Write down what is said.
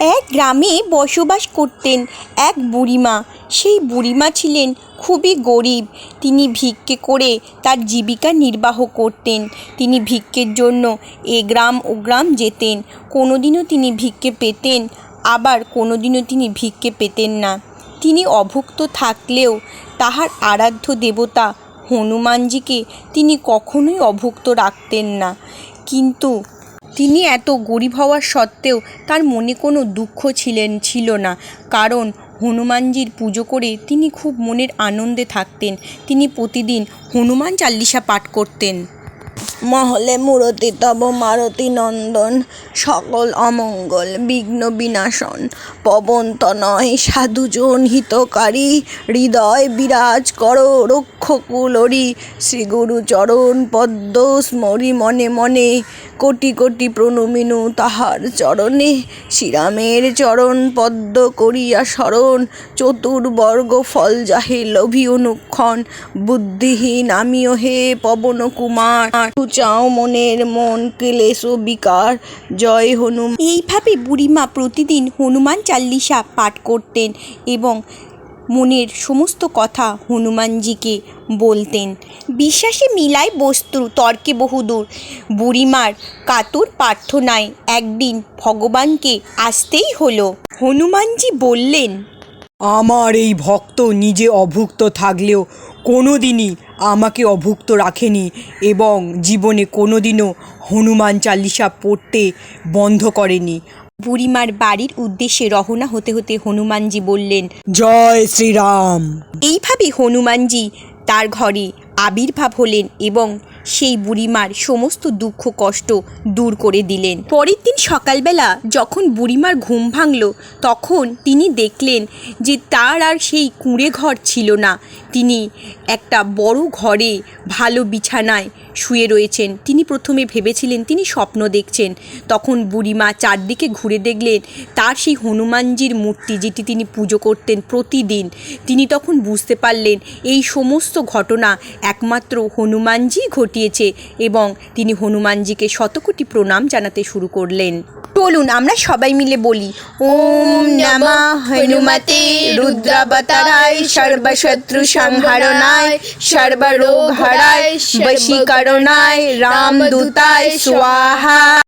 এক গ্রামে বসবাস করতেন এক বুড়িমা। সেই বুড়িমা ছিলেন খুবই গরিব। তিনি ভিক্ষে করে তার জীবিকা নির্বাহ করতেন। তিনি ভিক্ষের জন্য এ গ্রাম ও গ্রাম যেতেন। কোনোদিনও তিনি ভিক্ষে পেতেন, আবার কোনোদিনও তিনি ভিক্ষে পেতেন না। তিনি অভুক্ত থাকলেও তাহার আরাধ্য দেবতা হনুমানজিকে তিনি কখনোই অভুক্ত রাখতেন না। কিন্তু তিনি এত গরিব হওয়ার সত্ত্বেও তার মনে কোনো দুঃখ ছিলেন, ছিল না। কারণ হনুমানজির পুজো করে তিনি খুব মনের আনন্দে থাকতেন। তিনি প্রতিদিন হনুমান চাল্লিশা পাঠ করতেন। মহলে মূরতি তব মারতি নন্দন, সকল অমঙ্গল বিঘ্ন বিনাশন। পবন তনয় সাধুজন হিতকারী, হৃদয় বিরাজ কর রক্ষকুলরি শ্রী গুরু চরণ পদ্ম স্মরি মনে মনে, কোটি কোটি প্রণমিনু তাহার চরণে। শ্রীরামের চরণ পদ্ম করিয়া স্মরণ চতুর্বর্গ ফল যাহে লোভী অনুক্ষণ। বুদ্ধিহীন আমিও হে পবন কুমার চাও মনের মন ক্লেশ বিকার। জয় হনুমান। এইভাবে বুড়িমা প্রতিদিন হনুমান চাল্লিশা পাঠ করতেন এবং মনের সমস্ত কথা হনুমানজিকে বলতেন। বিশ্বাসে মিলায় বস্তু তর্কে বহুদূর। বুড়িমার কাতর প্রার্থনায় একদিন ভগবানকে আসতেই হলো। হনুমানজি বললেন আমার এই ভক্ত নিজে অভুক্ত থাকলেও কোনো দিনই আমাকে অভুক্ত রাখেনি এবং জীবনে কোনো দিনও হনুমান চালিসা পড়তে বন্ধ করেনি। বুড়িমার বাড়ির উদ্দেশ্যে রওনা হতে হতে হনুমানজি বললেন জয় শ্রীরাম! এইভাবে হনুমানজি তার ঘরে আবির্ভাব হলেন এবং সেই বুড়িমার সমস্ত দুঃখ কষ্ট দূর করে দিলেন। পরের দিন সকালবেলা যখন বুড়িমার ঘুম ভাঙল, তখন তিনি দেখলেন যে তার আর সেই কুঁড়ে ঘর ছিল না। তিনি একটা বড় ঘরে ভালো বিছানায় শুয়ে রয়েছেন। তিনি প্রথমে ভেবেছিলেন তিনি স্বপ্ন দেখছেন। তখন বুড়িমা চারদিকে ঘুরে দেখলেন তার সেই হনুমানজির মূর্তি যেটি তিনি পুজো করতেন প্রতিদিন। তিনি তখন বুঝতে পারলেন এই সমস্ত ঘটনা একমাত্র হনুমানজি ঘটিয়েছে এবং তিনি হনুমানজিকে শতকোটি প্রণাম জানাতে শুরু করলেন। চলুন আমরা সবাই মিলে বলি, ওম নমা হনুমতে রুদ্রাবতারায়, সর্বশত্রু সংহারণায়, সর্বরোগ হরায়, বশীকরণায় রামদূতায় স্বাহা